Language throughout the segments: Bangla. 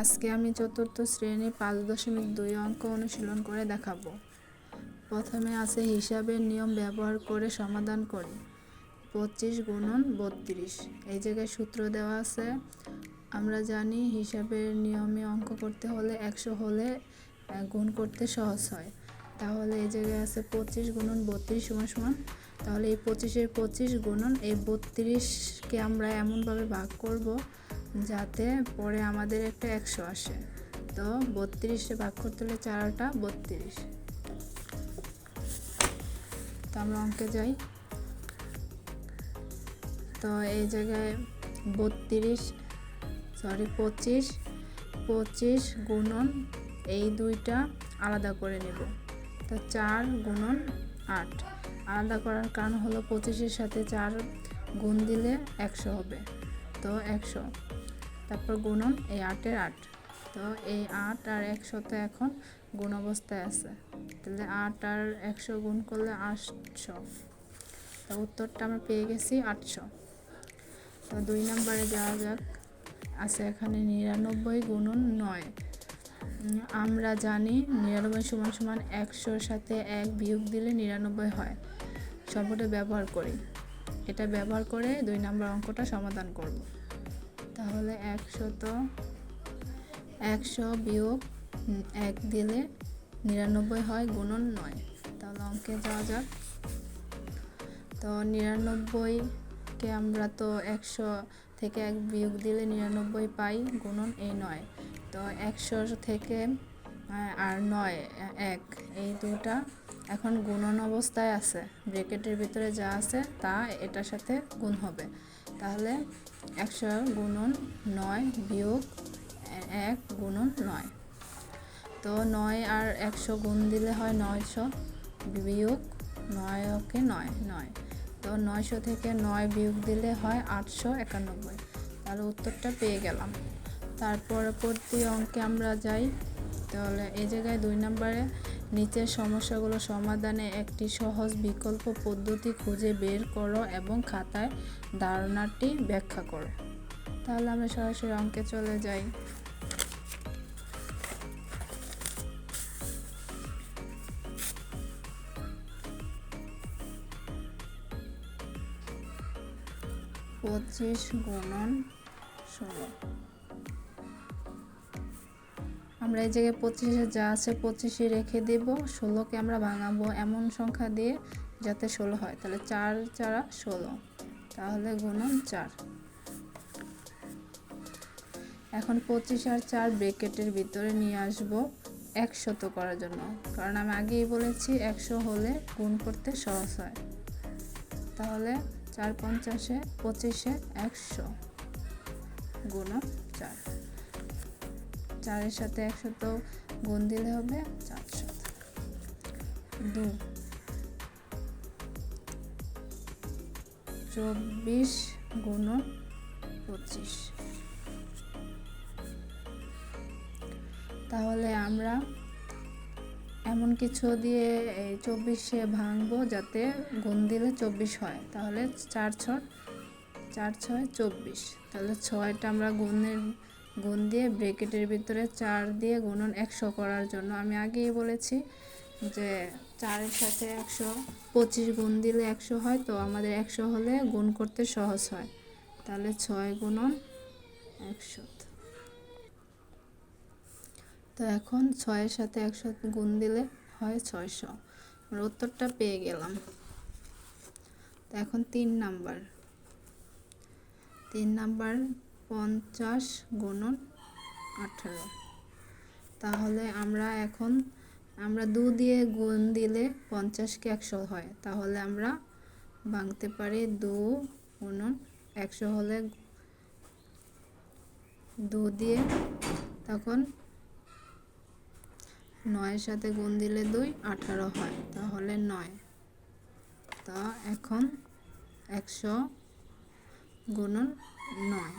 আজকে আমি চতুর্থ শ্রেণির পাঁচ দশমিক দুই অঙ্ক অনুশীলন করে দেখাবো। প্রথমে আছে হিসাবের নিয়ম ব্যবহার করে সমাধান করি। পঁচিশ গুণন বত্রিশ। এই জায়গায় সূত্র দেওয়া আছে, আমরা জানি হিসাবের নিয়মে অঙ্ক করতে হলে একশো হলে গুণ করতে সহজ হয়। তাহলে এই জায়গায় আছে পঁচিশ গুণন বত্রিশ সমান সমান। তাহলে এই পঁচিশের পঁচিশ গুণন এই বত্রিশকে আমরা এমনভাবে ভাগ করব যাতে পরে আমাদের একটা একশো আসে। তো বত্রিশে ভাগ করতে হলে চারটা বত্রিশ। তো আমরা অঙ্কে যাই। তো এই জায়গায় বত্রিশ সরি পঁচিশ পঁচিশ গুণন এই দুইটা আলাদা করে নেব। তো চার গুণন আট। আলাদা করার কারণ হলো পঁচিশের সাথে চার গুণ দিলে একশো হবে। তো একশো। তারপর গুণন এই আটের আট। তো এই আট আর একশো তো এখন গুণ অবস্থায় আছে। তাহলে আট আর একশো গুণ করলে আটশো। তো উত্তরটা আমরা পেয়ে গেছি আটশো। তো দুই নম্বরে যাওয়া যাক। আছে এখানে নিরানব্বই গুণন নয়। আমরা জানি নিরানব্বই সমান সমান একশোর সাথে এক বিয়োগ দিলে নিরানব্বই হয়। সবটা ব্যবহার করি। এটা ব্যবহার করে দুই নম্বর অঙ্কটা সমাধান করব। তাহলে একশত একশো বিয়োগ এক দিলে নিরানব্বই হয় গুণন নয়। তাহলে অঙ্কে যাওয়া যাক। তো নিরানব্বইকে আমরা তো একশো থেকে এক বিয়োগ দিলে নিরানব্বই পাই, গুণন এই নয়। তো একশো থেকে আর নয়, এক, এই দুটা এখন গুণন অবস্থায় আছে। ব্রেকেটের ভিতরে যা আছে তা এটার সাথে গুণ হবে। তাহলে একশো গুণন নয় বিয়োগ এক গুণন নয়। তো নয় আর একশো গুণ দিলে হয় নয়শো বিয়োগ নয় ওকে নয় নয়। তো নয়শো থেকে নয় বিয়োগ দিলে হয় আটশো একানব্বই। তাহলে উত্তরটা পেয়ে গেলাম। তারপর পরবর্তী অঙ্কে আমরা যাই। তাহলে এই জায়গায় দুই নম্বরে নিচের সমস্যাগুলো সমাধানে একটি সহজ বিকল্প পদ্ধতি খুঁজে বের করো এবং খাতায় ধারণাটি ব্যাখ্যা করো। তাহলে আমরা সরাসরি অঙ্কে চলে যাই। পঁচিশ গুণন ষোলো। আমরা এই জায়গায় পঁচিশে যা আছে পঁচিশে রেখে দেব। ষোলোকে আমরা ভাঙাবো এমন সংখ্যা দিয়ে যাতে ষোলো হয়। তাহলে চার চারা ষোলো। তাহলে গুণন চার। এখন পঁচিশ আর চার ব্রেকেটের ভিতরে নিয়ে আসব একশত করার জন্য। কারণ আমি আগেই বলেছি একশো হলে গুণ করতে সহজ হয়। তাহলে চার পঞ্চাশে পঁচিশে একশো। গুণন চার। চারের সাথে একশত গুণ দিলে হবে চারশো দু। চব্বিশ গুণ পঁচিশ। তাহলে আমরা এমন কিছু দিয়ে এই চব্বিশে ভাঙবো যাতে গুণ দিলে চব্বিশ হয়। তাহলে চার ছয় চার ছয়, চব্বিশ। তাহলে ছয়টা আমরা গুণের গুণ দিয়ে ব্রেকেটের ভিতরে চার দিয়ে গুণন একশো করার জন্য। আমি আগেই বলেছি যে চারের সাথে একশো, পঁচিশ গুণ দিলে একশো হয়, তো আমাদের একশো হলে গুণ করতে সহজ হয়। তাহলে ছয় গুণন একশো। তো এখন ছয়ের সাথে একশো গুণ দিলে হয় ছয়শো। আমরা উত্তরটা পেয়ে গেলাম। তো এখন তিন নাম্বার। তিন নাম্বার পঞ্চাশ গুণন আঠারো। তাহলে আমরা এখন, আমরা দু দিয়ে গুণ দিলে পঞ্চাশকে একশো হয়। তাহলে আমরা ভাঙতে পারি দু গুণন একশো হলে দু দিয়ে তখন নয়ের সাথে গুণ দিলে দুই, আঠারো হয়। তাহলে নয়। তা এখন একশো গুণন নয়।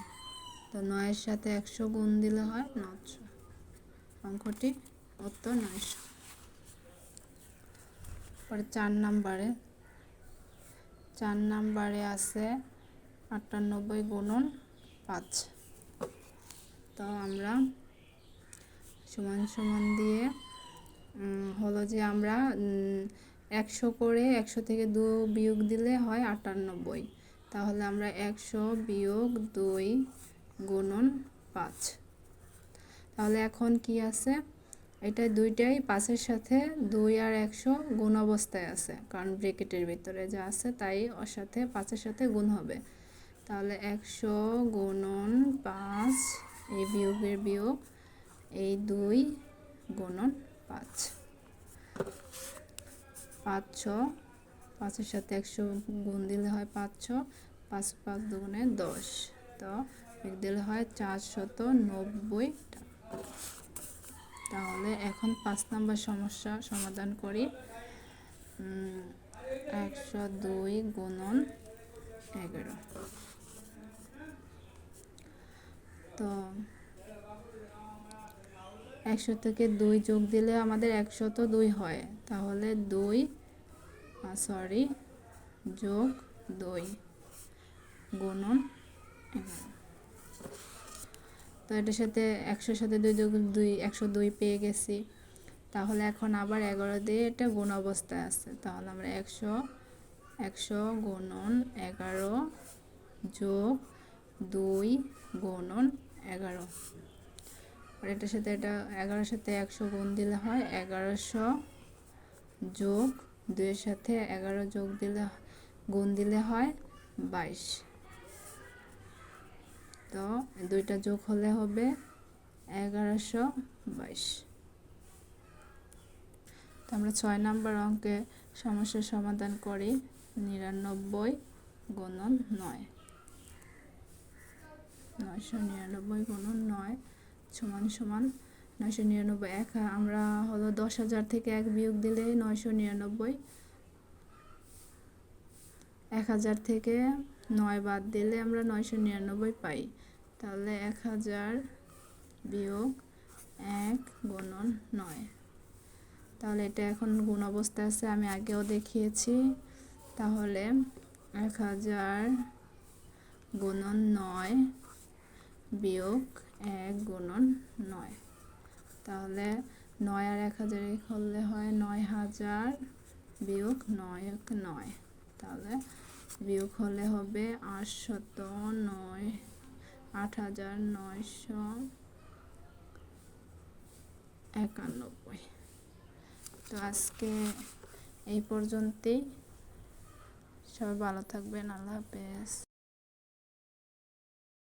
তো নয়ের সাথে একশো গুণ দিলে হয় নশো অঙ্কটি উত্তর নয়শো। পরে চার নাম্বারে। চার নাম্বারে আছে আটানব্বই গুণন পাঁচ। তো আমরা সমান সমান দিয়ে হলো যে আমরা একশো করে একশো থেকে দু বিয়োগ দিলে হয় আটানব্বই। তাহলে আমরা একশো বিয়োগ দুই গুণন পাঁচ। তাহলে এখন কি আছে? এটা দুইটাই পাঁচের সাথে দুই আর একশো গুণ অবস্থায় আছে, কারণ ব্রেকেটের ভিতরে যা আছে তাই ওর সাথে পাঁচের সাথে গুণ হবে। তাহলে একশো গুণন পাঁচ, এই বিয়োগের বিয়োগ, এই দুই গুণন পাঁচ। পাঁচশো, পাঁচের সাথে একশো গুণ দিলে হয় পাঁচশো, পাঁচ পাঁচ দুগুণে দশ। তো বিয়োগ দিলে হয় চারশত নব্বই তাহলে এখন পাঁচ নাম্বার সমস্যা সমাধান করি। একশো দুই গুণন এগারো। তো একশো থেকে দুই যোগ দিলে আমাদের একশত দুই হয়। তাহলে দুই সরি যোগ দুই গুণন এগারো। তো এটার সাথে একশোর সাথে দুই দুই, একশো দুই পেয়ে গেছি। তাহলে এখন আবার এগারো দিয়ে এটা গুণ অবস্থায় আছে। তাহলে আমরা একশো একশো গুণন এগারো যোগ দুই গুণন এগারো। আর এটার সাথে এটা এগারোর সাথে একশো গুণ দিলে হয় এগারোশো যোগ দুইয়ের সাথে এগারো যোগ দিলে, গুণ দিলে হয় বাইশ। তো দুইটা যোগ হলে হবে এগারোশো বাইশ। তো আমরা ছয় নাম্বার অঙ্কে সমস্যার সমাধান করি, নিরানব্বই গুণন নয়। নয়শো নিরানব্বই গুণন নয় সমান সমান নয়শো নিরানব্বই এক। আমরা হলো দশ হাজার থেকে এক বিয়োগ দিলে নয়শো নিরানব্বই। এক হাজার থেকে নয় বাদ দিলে আমরা নয়শো নিরানব্বই পাই। তাহলে এক হাজার বিয়োগ এক গুণন নয়। তাহলে এটা এখন গুণ অবস্থায় আছে, আমি আগেও দেখিয়েছি। তাহলে এক হাজার গুণন নয় বিয়োগ এক গুণন নয়। তাহলে নয় আর এক হাজার করলে হয় নয় হাজার বিয়োগ নয় এক নয়। তাহলে বিয়োগ হলে হবে আটশত নয় আট হাজার নয়শো একানব্বই। তো আজকে এই পর্যন্তই। সবাই ভালো থাকবেন আল্লাহ হাফেজ।